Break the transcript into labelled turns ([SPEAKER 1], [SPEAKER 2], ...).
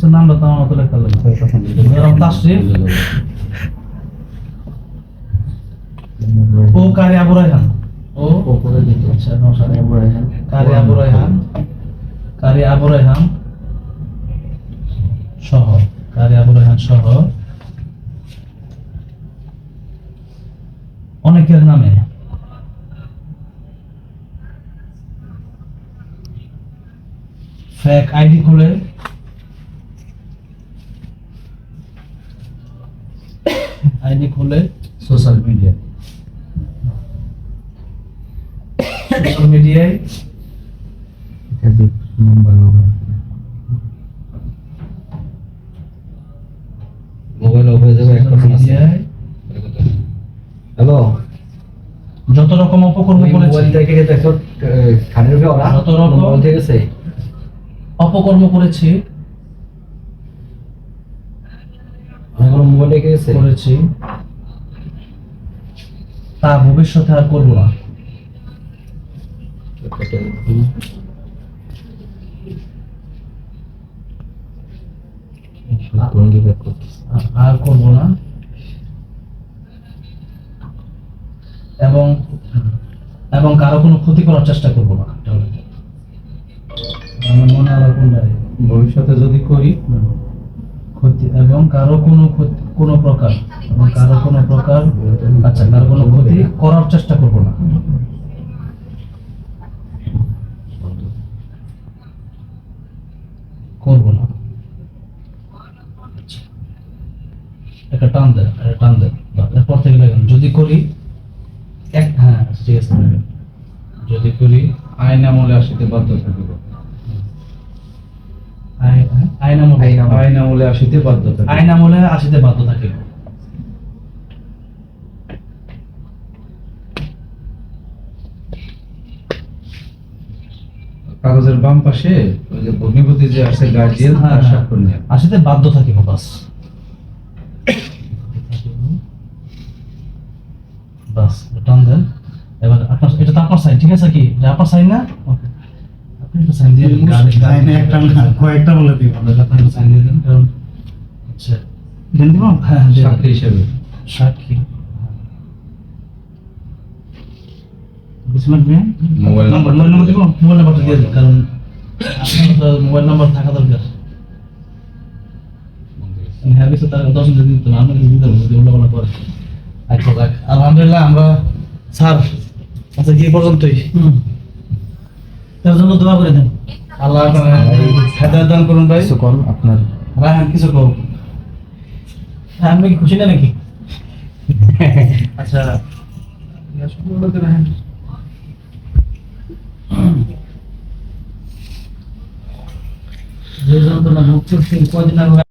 [SPEAKER 1] বলছে নামটা তো আমার মতো লেখা ও কারি আবু রায়হান। ও? আচ্ছা নেই।
[SPEAKER 2] আবু রায়হান।
[SPEAKER 1] কারি আবু রায়হান। কারি আবু রায়হান সহ। কারি আবু রায়হান সহ। অনেকের নামে। ফেক আইডি খুলে। আইডি খুলে
[SPEAKER 2] সোশ্যাল মিডিয়া
[SPEAKER 1] সোশ্যাল মিডিয়ায়
[SPEAKER 2] মোবাইল অফ হয়ে যাবে একটা
[SPEAKER 1] মিডিয়ায়
[SPEAKER 2] হ্যালো
[SPEAKER 1] যত রকম অপকর্ম
[SPEAKER 2] মোবাইল
[SPEAKER 1] করেছে।
[SPEAKER 2] থেকে দেখো খানের ওরা
[SPEAKER 1] যত রকম-
[SPEAKER 2] মোবাইল থেকে গেছে।
[SPEAKER 1] অপকর্ম করেছি
[SPEAKER 2] রেখে গেছে?
[SPEAKER 1] করেছি। তা ভবিষ্যতে আর করব না। আর করব না। এবং এবং কারও কোনো ক্ষতি করার চেষ্টা করব না। আমার মনে আবার কোনটা?
[SPEAKER 3] ভবিষ্যতে যদি করি
[SPEAKER 1] ক্ষতি এবং কারও কোনো কোনো প্রকার, এবং কারও কোনো প্রকার আচ্ছা কারও কোনো ক্ষতি করার চেষ্টা করব না। করব না। আচ্ছা। একটা টান দেন, একটা টান বা এরপর থেকে যদি করি, এক হ্যাঁ ঠিক আছে যদি করি
[SPEAKER 3] আইন আমলে আসিতে বাধ্য থাকিব।
[SPEAKER 1] আইন আইন আমলে
[SPEAKER 3] আইন আমলে আসিতে বাধ্য থাকিব
[SPEAKER 1] আইন আসিতে বাধ্য থাকে
[SPEAKER 3] কাগজের বাম পাশে ওই যে ভগ্নিপতি যে আছে গার্জিয়ান
[SPEAKER 1] হ্যাঁ,
[SPEAKER 3] তার
[SPEAKER 1] হ্যাঁ।
[SPEAKER 3] স্বাক্ষর নিয়ে।
[SPEAKER 1] আসিতে বাধ্য থাকিব বাস বাস টান দেন এবার আপনার এটা তো আপনার সাইন ঠিক আছে কি? আপনার সাইন না? ওকে একটা সাইন দিয়ে দিন গাড়ি
[SPEAKER 4] একটা না, কয়েকটা বলে দিব
[SPEAKER 1] আপনি একটা সাইন দিয়ে দিন কারণ আচ্ছা
[SPEAKER 4] দেন দিব
[SPEAKER 1] হ্যাঁ
[SPEAKER 3] সাক্ষী হিসেবে
[SPEAKER 1] সাক্ষী
[SPEAKER 4] বিসমিল্লাহ বিন
[SPEAKER 3] মোবাইল
[SPEAKER 1] নাম্বার মোবাইল নাম্বার দিব মোবাইল নাম্বারটা দিয়ে দিন কারণ আপনার তো মোবাইল নাম্বার থাকা দরকার হ্যাঁ তার দশ দিতে আমরা কিছু দিতে করে আচ্ছা আলহামদুলিল্লাহ আমরা স্যার আচ্ছা কি পর্যন্তই
[SPEAKER 4] হুম তার জন্য দোয়া করে দেন।
[SPEAKER 1] আল্লাহ হেদায়ত দান করুন ভাই।
[SPEAKER 2] কিছু কোন আপনার।
[SPEAKER 1] রাহান কিছু কও
[SPEAKER 4] হ্যাঁ, আমি কি খুশি না নাকি?
[SPEAKER 1] আচ্ছা।
[SPEAKER 4] যে যন্ত্রণা মুক্ত কদিন আগে